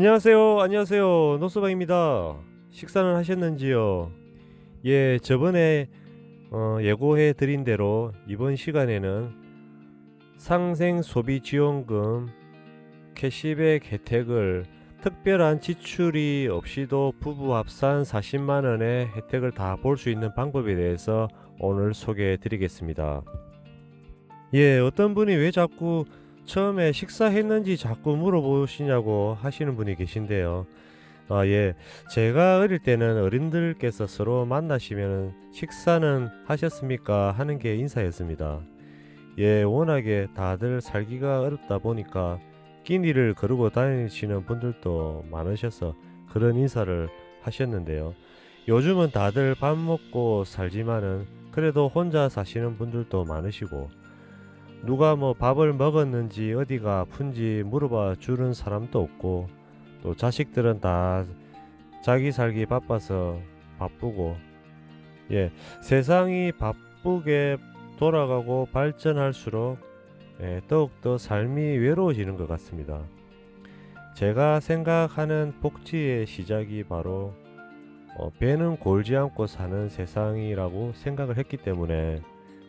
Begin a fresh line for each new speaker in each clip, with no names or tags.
안녕하세요. 안녕하세요. 노소방입니다. 식사는 하셨는지요? 예, 저번에 어, 예고해 드린 대로 이번 시간에는 상생 소비 지원금 캐시백 혜택을 특별한 지출이 없이도 부부 합산 40만 원의 혜택을 다 볼 수 있는 방법에 대해서 오늘 소개해 드리겠습니다. 예, 어떤 분이 왜 자꾸 처음에 식사했는지 자꾸 물어보시냐고 하시는 분이 계신데요. 아, 예. 제가 어릴 때는 어른들께서 서로 만나시면 식사는 하셨습니까? 하는 게 인사였습니다. 예, 워낙에 다들 살기가 어렵다 보니까 끼니를 거르고 다니시는 분들도 많으셔서 그런 인사를 하셨는데요. 요즘은 다들 밥 먹고 살지만은 그래도 혼자 사시는 분들도 많으시고 누가 뭐 밥을 먹었는지 어디가 아픈지 물어봐 주는 사람도 없고 또 자식들은 다 자기 살기 바빠서 바쁘고 예 세상이 바쁘게 돌아가고 발전할수록 예, 더욱더 삶이 외로워지는 것 같습니다. 제가 생각하는 복지의 시작이 바로 어, 배는 골지 않고 사는 세상이라고 생각을 했기 때문에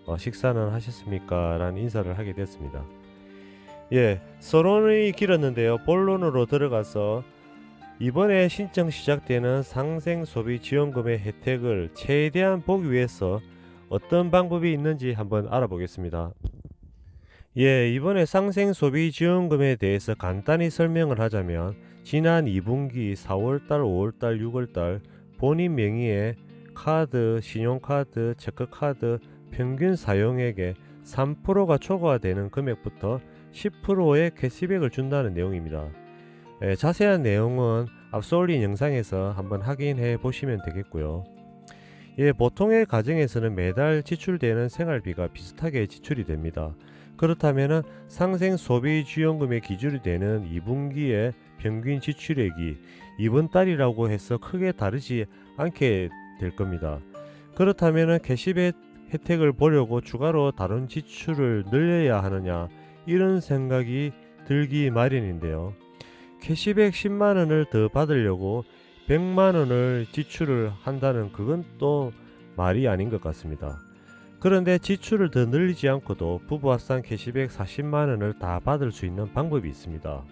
어, 식사는 하셨습니까? 라는 인사를 하게 됐습니다. 예, 서론이 길었는데요. 본론으로 들어가서 이번에 신청 시작되는 상생 소비 지원금의 혜택을 최대한 보기 위해서 어떤 방법이 있는지 한번 알아보겠습니다. 예, 이번에 상생 소비 지원금에 대해서 간단히 설명을 하자면 지난 2분기 4월달, 5월달, 6월달 본인 명의의 카드, 신용카드, 체크카드 평균 사용액의 3%가 초과되는 금액부터 10%의 캐시백을 준다는 내용입니다. 예, 자세한 내용은 앞서 올린 영상에서 한번 확인해 보시면 되겠고요. 예, 보통의 가정에서는 매달 지출되는 생활비가 비슷하게 지출이 됩니다. 그렇다면 상생 소비 지원금의 기준이 되는 2분기의 평균 지출액이 이번 달이라고 해서 크게 다르지 않게 될 겁니다. 그렇다면 캐시백 혜택을 보려고 추가로 다른 지출을 늘려야 하느냐 이런 생각이 들기 마련인데요. 캐시백 10만 원을 더 받으려고 100만 원을 지출을 한다는 그건 또 말이 아닌 것 같습니다. 그런데 지출을 더 늘리지 않고도 부부 합산 캐시백 40만 원을 다 받을 수 있는 방법이 있습니다.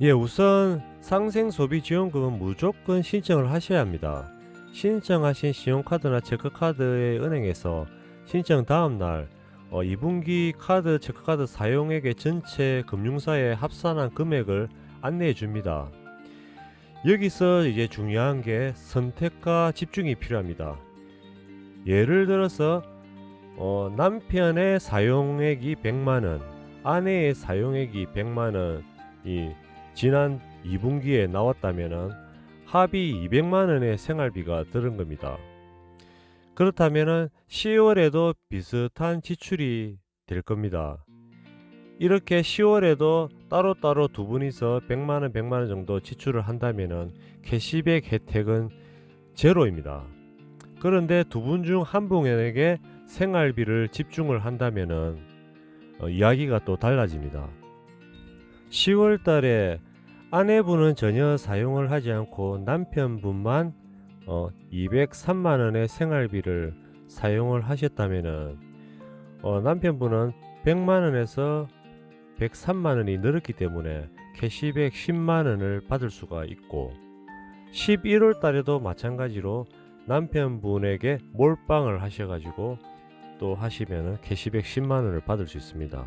예, 우선 상생 소비 지원금은 무조건 신청을 하셔야 합니다. 신청하신 신용카드나 체크카드의 은행에서 신청 다음 날 어, 2분기 카드 체크카드 사용액의 전체 금융사에 합산한 금액을 안내해 줍니다. 여기서 이제 중요한 게 선택과 집중이 필요합니다. 예를 들어서 어, 남편의 사용액이 100만원, 아내의 사용액이 100만원이 지난 2분기에 나왔다면은 합이 200만 원의 생활비가 들은 겁니다. 그렇다면 10월에도 비슷한 지출이 될 겁니다. 이렇게 10월에도 따로따로 두 분이서 100만 원, 100만 원 정도 지출을 한다면은 캐시백 혜택은 제로입니다. 그런데 두 분 중 한 분에게 생활비를 집중을 한다면은 어, 이야기가 또 달라집니다. 10월 달에 아내분은 전혀 사용을 하지 않고 남편분만 어, 203만 원의 생활비를 사용을 하셨다면은 어, 남편분은 100만 원에서 103만 원이 늘었기 때문에 캐시백 10만 원을 받을 수가 있고 11월 달에도 마찬가지로 남편분에게 몰빵을 하셔가지고 또 하시면은 캐시백 10만 원을 받을 수 있습니다.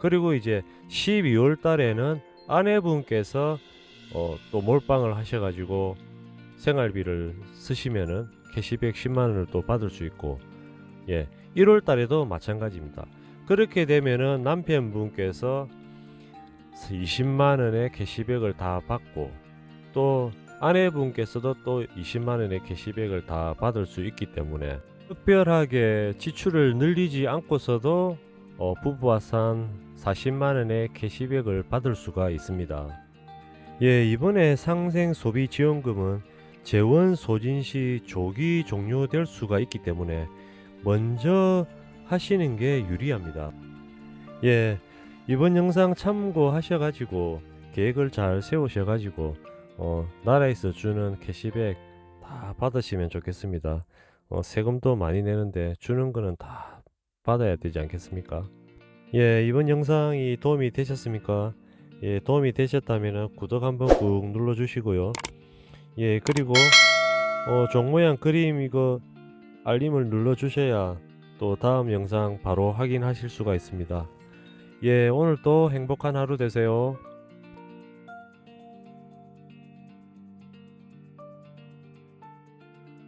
그리고 이제 12월 달에는 아내분께서 어, 또 몰빵을 하셔가지고 생활비를 쓰시면은 캐시백 10만 원을 또 받을 수 있고 예 1월 달에도 마찬가지입니다. 그렇게 되면은 남편분께서 20만 원의 캐시백을 다 받고 또 아내분께서도 또 20만 원의 캐시백을 다 받을 수 있기 때문에 특별하게 지출을 늘리지 않고서도 어, 부부 합산 40만 원의 캐시백을 받을 수가 있습니다. 예, 이번에 상생 소비 지원금은 재원 소진 시 조기 종료될 수가 있기 때문에 먼저 하시는 게 유리합니다. 예, 이번 영상 참고하셔가지고 계획을 잘 세우셔가지고 어, 나라에서 주는 캐시백 다 받으시면 좋겠습니다. 어, 세금도 많이 내는데 주는 거는 다 받아야 되지 않겠습니까? 예, 이번 영상이 도움이 되셨습니까? 예, 도움이 되셨다면 구독 한번 꾹 눌러주시고요. 예, 그리고 어, 종 모양 그림 이거 알림을 눌러주셔야 또 다음 영상 바로 확인하실 수가 있습니다. 예, 오늘도 행복한 하루 되세요.